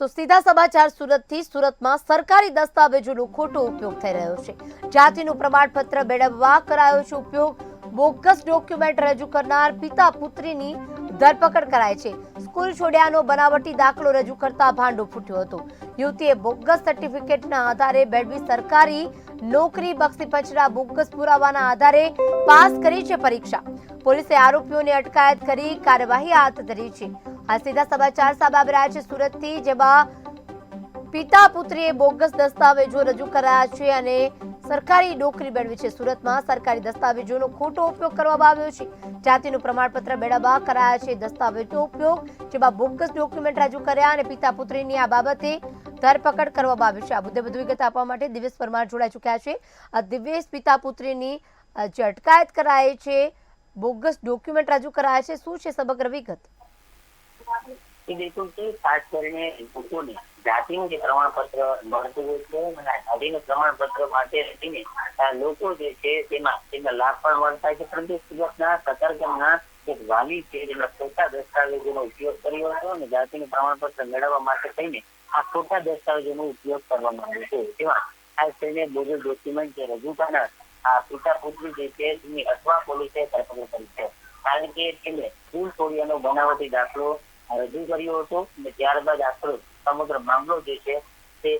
તો સીધા સમાચાર સુરતથી સુરતમાં સરકારી દસ્તાવેજોનો ખોટો ઉપયોગ થઈ રહ્યો છે. જાતિનું પ્રમાણપત્ર મેળવવા કરાયો છે ઉપયોગ. બોગસ ડોક્યુમેન્ટ રજૂ કરનાર પિતા પુત્રીની ધરપકડ કરાય છે. સ્કૂલ છોડ્યાનો બનાવટી દાખલો રજૂ કરતા ભાંડો ફૂટ્યો હતો. યુવતીએ બોગસ સર્ટિફિકેટના આધારે મેળવી સરકારી નોકરી બક્ષી પછડા બોગસ પુરાવાના આધારે પાસ કરી છે પરીક્ષા. પોલીસે આરોપીઓની અટકાયત કરી કાર્યવાહી હાથ ધરી છે. આ સીધા સમાચાર સામે આવી રહ્યા છે સુરતથી, જેમાં પિતા પુત્રીએ બોગસ દસ્તાવેજો રજૂ કરાયા છે અને સરકારી નોકરી મેળવી છે સુરતમાં. સરકારી દસ્તાવેજોનો ખોટો ઉપયોગ કરવામાં આવ્યો છે. જાતિનું પ્રમાણપત્ર મેળવવા કરાયા છે દસ્તાવેજનો ઉપયોગ, જેમાં બોગસ ડોક્યુમેન્ટ રજૂ કર્યા અને પિતા પુત્રીની આ બાબતે ધરપકડ કરવામાં આવી છે. આ મુદ્દે વધુ વિગત આપવા માટે દિવેશ પરમાર જોડાઈ ચૂક્યા છે. આ દિવેશ પિતા પુત્રીની જે અટકાયત કરાય છે, બોગસ ડોક્યુમેન્ટ રજૂ કરાયા છે. શું છે સમગ્ર વિગત? એ બિલકુલ છે, ખાસ કરીને લોકોને જાતિનું જે પ્રમાણપત્ર મળતું હોય છે અને જાતિનું પ્રમાણપત્ર માટે રહીને લોકો જે છે તેમાં તેના લાભ પણ મળતા છે. પરંતુ સુરતના સતર્કના એક વાલી છે, જેના ખોટા દસ્તાવેજોનો ઉપયોગ કર્યો હતો અને જાતિનું પ્રમાણપત્ર મેળવવા માટે થઈને આ ખોટા દસ્તાવેજોનો ઉપયોગ કરવામાં આવ્યો છે. તેમાં ખાસ કરીને બોગસ ડોક્યુમેન્ટ જે રજૂ કરનાર આ પિતા પુત્રી જે છે એની અઠવા પોલીસે ધરપકડ કરી છે. કારણ કે તેને સ્કૂલ છોડ્યાનો બનાવટી દાખલો રજૂ કર્યો હતો અને ત્યારબાદ આખરો સમગ્ર મામલો જે છે તે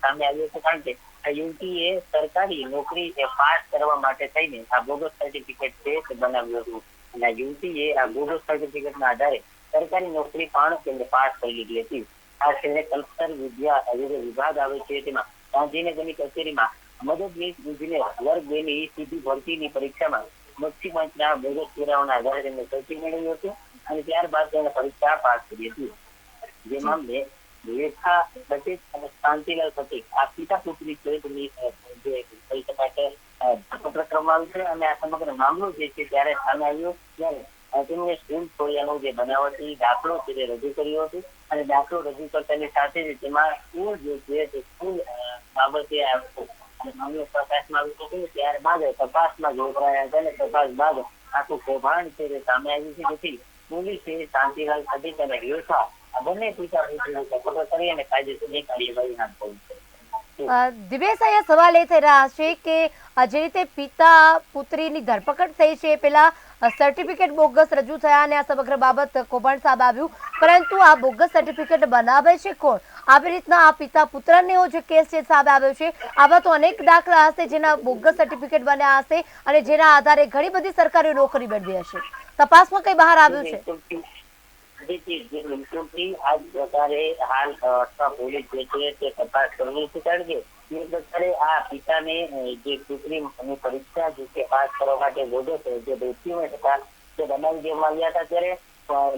સામે આવ્યો છે. કારણ કે આ યુવતીએ સરકારી નોકરી પાસ કરવા માટે થઈને આ બોગસ સર્ટિફિકેટ છે તે બનાવ્યું હતું. અને આ યુવતીએ આ બોગસ સર્ટિફિકેટના આધારે સરકારી નોકરી પણ તેમને પાસ કરી લીધી હતી. આ છેલ્લે કલેક્ટર વિદ્યા વિભાગ આવે છે. તેમાં ગાંધીનગરની કચેરીમાં મદદનીશ ઇજનેર વર્ગ બેની સીધી ભરતીની પરીક્ષામાં મચ્છી પંચના બોગસ પુરાવાના આધારે તેમને સર્ટી મેળવ્યું હતું અને ત્યારબાદ તેને પરીક્ષા પાસ કરી હતી. જેમાં બે રેખા સતીશ અને શાંતિલાલ સતીશ, આ પિતા પુત્રી ચરિત્રની જે કહી શકાય છે અને આ સમગ્ર મામલો જે છે ત્યારે સામે આવ્યો ત્યારે તેમણે સ્કૂલ છોડ્યાનો જે બનાવટી દાખલો છે તે રજૂ કર્યો હતો અને દાખલો રજૂ કરતાની સાથે જ તેમાં કુલ જે છે તે કુલ બાબતે રેખા આ સવાલ એ થઈ રહ્યા છે કે જે રીતે પિતા પુત્રીની ધરપકડ થઈ છે પેલા સર્ટિફિકેટ બોગસ રજૂ થયા અને આ સમગ્ર બાબત કૌભાંડ સામે આવ્યું પરંતુ આ બોગસ સર્ટિફિકેટ બનાવે છે કોણ આવી રીતના આ પિતા પુત્રનો જે કેસ છે સામે આવ્યો છે આવા તો અનેક દાખલા હશે જેના બોગસ સર્ટિફિકેટ બન્યા હશે અને જેના આધારે ઘણી બધી સરકારી નોકરી મેળવી હશે તપાસમાં કઈ બહાર આવ્યું છે હાલ પોલીસ જે છે તે તપાસ કરવી છે કારણ કે જે આ પિતાને જે પુત્રીની પરીક્ષા જે છે, પાસ કરવા માટે બોધો છે, જે ડોક્યુમેન્ટ હતા તે બનાવી દેવામાં આવ્યા હતા ત્યારે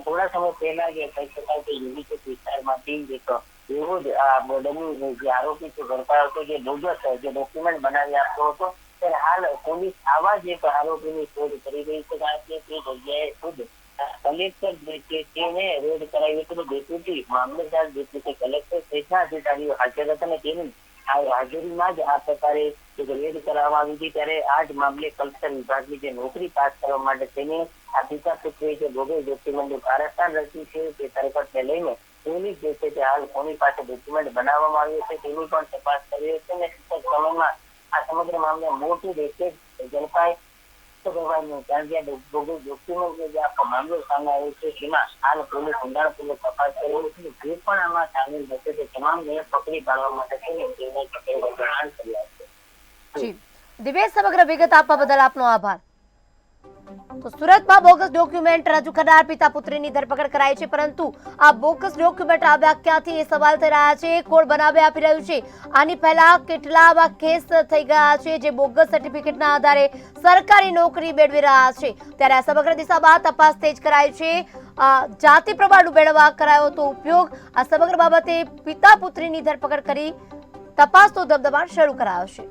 થોડા સમય પહેલા જે કહી શકાય કે યુનિસેફ વિસ્તારમાંથી એક એવો જ આ બદલની જે આરોપી છે ગણપાયો હતો, જે બોગસ જે ડોક્યુમેન્ટ બનાવી આપતો હતો, ત્યારે હાલ પોલીસ આવા જ એક આરોપીની શોધ કરી રહી છે, કારણ કે તે જગ્યાએ ખુદ કલેક્ટર જે છે, તેને રેડ કરાવી હતી ડેપ્યુટી મામલતદાર જે છે કલેક્ટર સહિતના અધિકારીઓ હાજર હતા અને તેની હાજરીમાં જ આ પ્રકારે રેડ કરવામાં આવી હતી, ત્યારે આ જ મામલે કલ્ચર વિભાગની જે નોકરી પાસ કરવા માટે તેને આ પિતા પુત્રી જે ભોગે ડોક્યુમેન્ટ કારસ્તાન રચ્યું છે, તે તરફને લઈને પોલીસ જે છે તે હાલ કોની પાસે ડોક્યુમેન્ટ બનાવવામાં આવ્યું છે, તેની પણ તપાસ કરી રહી છે અને સમયમાં આ સમગ્ર મામલે મોટું રેકેટ ઝડપાય તો સામે આવ્યો છે, એમાં હાલ પોલીસ ઊંડાણપૂર્વક તપાસ કરી જે પણ આમાં સામેલ હશે તે તમામને માટે દિવેશ સમગ્ર વિગત આપવા બદલ આપનો આભાર. તો સુરતમાં બોગસ ડોક્યુમેન્ટ રજૂ કરનાર પિતા પુત્રીની ધરપકડ કરાઈ છે, પરંતુ આ બોગસ ડોક્યુમેન્ટ આવ્યા ક્યાંથી એ સવાલ થઈ રહ્યા છે કોણ બનાવી આપી રહ્યું છે? આની પહેલા કેટલા આવા કેસ થઈ ગયા છે જે બોગસ સર્ટિફિકેટના આધારે સરકારી નોકરી મેળવી રહ્યા છે. ત્યારે આ સમગ્ર દિશામાં તપાસ તેજ કરાઈ છે. જાતિ પ્રમાણ મેળવવા કરાયો હતો ઉપયોગ. આ સમગ્ર બાબતે પિતા પુત્રીની ધરપકડ કરી તપાસનો ધમધમાટ શરૂ કરાયો છે.